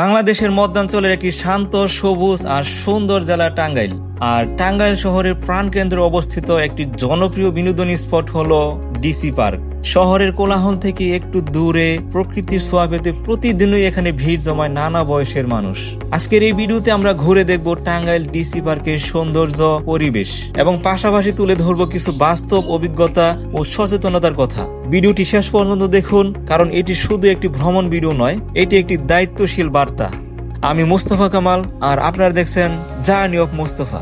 বাংলাদেশের মধ্যাঞ্চলের একটি শান্ত, সবুজ আর সুন্দর জেলা টাঙ্গাইল। আর টাঙ্গাইল শহরের প্রাণকেন্দ্রে অবস্থিত একটি জনপ্রিয় বিনোদন স্পট হলো ডিসি পার্ক শহরের কোলাহল থেকে একটু দূরে প্রকৃতির ছোঁয়া পেতে প্রতিদিনই এখানে ভিড় জমায় নানা বয়সের মানুষ। আজকের এই ভিডিওতে আমরা ঘুরে দেখব টাঙ্গাইল ডিসি পার্কের সৌন্দর্য, পরিবেশ এবং পাশাপাশি তুলে ধরব কিছু বাস্তব অভিজ্ঞতা ও সচেতনতার কথা। ভিডিওটি শেষ পর্যন্ত দেখুন, কারণ এটি শুধু একটি ভ্রমণ ভিডিও নয়, এটি একটি দায়িত্বশীল বার্তা। আমি মুস্তফা কামাল, আর আপনারা দেখছেন জার্নি অফ মুস্তফা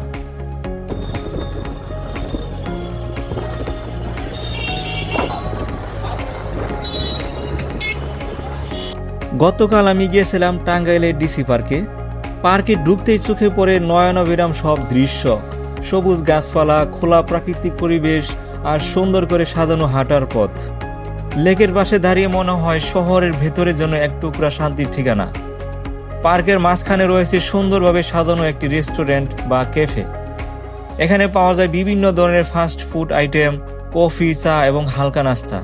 গতকাল আমি গিয়েছিলাম টাঙ্গাইলের ডিসি পার্কে। পার্কে ঢুকতেই চোখে পড়ে নয়নবিরাম সব দৃশ্য। সবুজ গাছপালা, খোলা প্রাকৃতিক পরিবেশ আর সুন্দর করে সাজানো হাঁটার পথ। লেকের পাশে দাঁড়িয়ে মনে হয় শহরের ভেতরে যেন এক টুকরা শান্তির ঠিকানা। পার্কের মাঝখানে রয়েছে সুন্দরভাবে সাজানো একটি রেস্টুরেন্ট বা ক্যাফে। এখানে পাওয়া যায় বিভিন্ন ধরনের ফাস্ট ফুড আইটেম, কফি, চা এবং হালকা নাস্তা।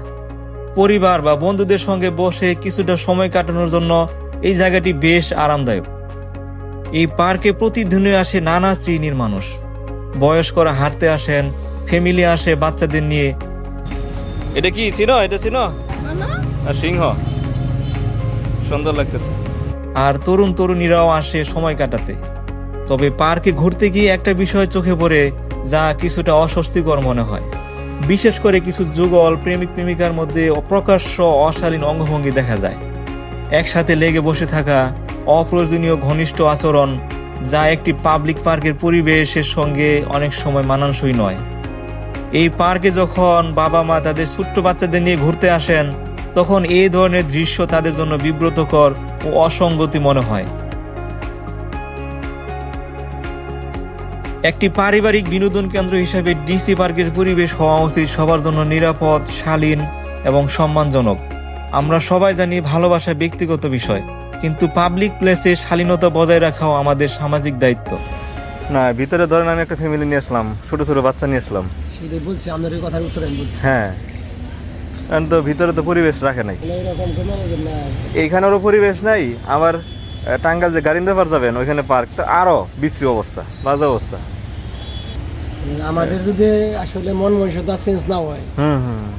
পরিবার বা বন্ধুদের সঙ্গে বসে কিছুটা সময় কাটানোর জন্য এই জায়গাটি বেশ আরামদায়ক। এই পার্কে প্রতিদিনই আসে নানা শ্রেণির মানুষ। বয়স্করা হাঁটতে আসেন ফ্যামিলি আসে বাচ্চাদের নিয়ে। এটা কি ছিল এটা ছিল আর সিংহ? সুন্দর লাগতেছে। আর তরুণ তরুণীরাও আসে সময় কাটাতে। তবে পার্কে ঘুরতে গিয়ে একটা বিষয় চোখে পড়ে যা কিছুটা অস্বস্তিকর মনে হয়। বিশেষ করে কিছু যুগল প্রেমিক প্রেমিকার মধ্যে অপ্রকাশ্য অশালীন অঙ্গভঙ্গি দেখা যায়। একসাথে লেগে বসে থাকা অপ্রয়োজনীয় ঘনিষ্ঠ আচরণ যা একটি পাবলিক পার্কের পরিবেশের সঙ্গে অনেক সময় মানানসই নয়। এই পার্কে যখন বাবা মা তাদের ছোট্ট বাচ্চাদের নিয়ে ঘুরতে আসেন, তখন এই ধরনের দৃশ্য তাদের জন্য বিব্রতকর ও অসঙ্গতি মনে হয়। একটি পারিবারিক বিনোদন কেন্দ্র হিসেবে ডিসি পার্কের পরিবেশ হওয়া উচিত সবার জন্য নিরাপদ শালীন এবং সম্মানজনক। আমরা সবাই জানি ভালোবাসা ব্যক্তিগত বিষয় কিন্তু পাবলিক প্লেসে শালীনতা বজায় রাখাও আমাদের সামাজিক দায়িত্ব। না ভিতরে ধরেন আমি একটা ফ্যামিলি নিয়ে আসলাম ছোট ছোট বাচ্চা নিয়ে আসলাম। সেটাই বলছি আপনার এই কথার উত্তর আমি বলছি। হ্যাঁ। কারণ তো ভিতরে তো পরিবেশ রাখে নাই। মানে এইখানেরও পরিবেশ নাই আবার আহ, টাঙ্গাইল যে গাড়ি দেবার যাবেন ওইখানে পার্ক তো আরও বিশ্রী অবস্থা বাজে অবস্থা। আমাদের যদি আসলে মন মনুষ্যতা চেঞ্জ না হয়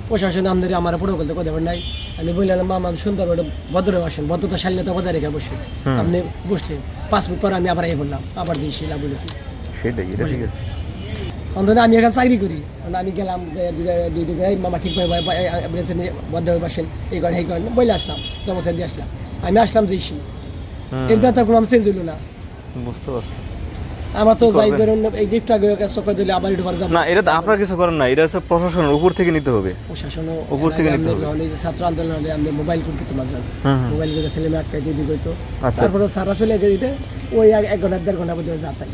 প্রশাসন আমাদের আমার পুরো বলতে কথা নাই। আমি বললাম মামা সুন্দর একটা ভদ্র আসেন ভদ্রতা শালীনতা বজায় রেখে বসে আপনি বসলেন। পাঁচ মিনিট পর আমি আবার এই বললাম আবার যে শিলা বলে সেটাই এটা ঠিক আছে। অন্তত আমি এখানে চাকরি করি। মানে আমি গেলাম মামা ঠিক হয়ে বসেন এই করেন এই করেন বলে আসলাম জমা দিয়ে আসলাম। আমি আসলাম হুম, এর তো কোনো আমি চেঞ্জ হইল না। বুঝতে পারছি। আমার তো যাই? ধরুন এই যে একটু আগে চক্কর দিলে আবার একটু না এটা তো আপনার কিছু করেন না এটা হচ্ছে প্রশাসনের উপর থেকে নিতে হবে। প্রশাসনও উপর থেকে নিতে হবে। এই যে ছাত্র আন্দোলন হলে মোবাইল করতে তোমার যাবে। মোবাইল করে ছেলে মেয়ে আটকাই দিয়ে আচ্ছা, তারপরে সারা চলে গেছে ওই এক এক ঘণ্টা দেড় ঘণ্টা যাতাই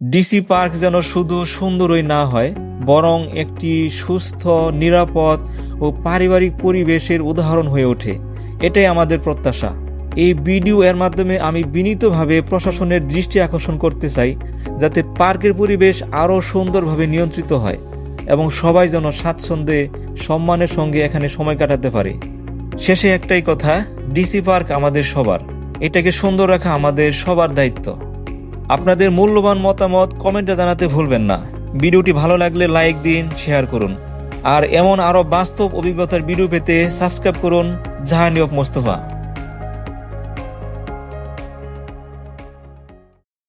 ডিসি পার্ক যেন শুধু সুন্দরই না হয় বরং একটি সুস্থ নিরাপদ ও পারিবারিক পরিবেশের উদাহরণ হয়ে ওঠে। এটাই আমাদের প্রত্যাশা। এই ভিডিও এর মাধ্যমে আমি বিনীতভাবে প্রশাসনের দৃষ্টি আকর্ষণ করতে চাই, যাতে পার্কের পরিবেশ আরও সুন্দরভাবে নিয়ন্ত্রিত হয় এবং সবাই যেন স্বাচ্ছন্দ্যে সম্মানের সঙ্গে এখানে সময় কাটাতে পারে। শেষে একটাই কথা, ডিসি পার্ক আমাদের সবার। এটাকে সুন্দর রাখা আমাদের সবার দায়িত্ব। আপনাদের মূল্যবান মতামত কমেন্টে জানাতে ভুলবেন না। ভিডিওটি ভালো লাগলে লাইক দিন, শেয়ার করুন। আর এমন আরও বাস্তব অভিজ্ঞতার ভিডিও পেতে সাবস্ক্রাইব করুন জাহানি অফ মোস্তফা।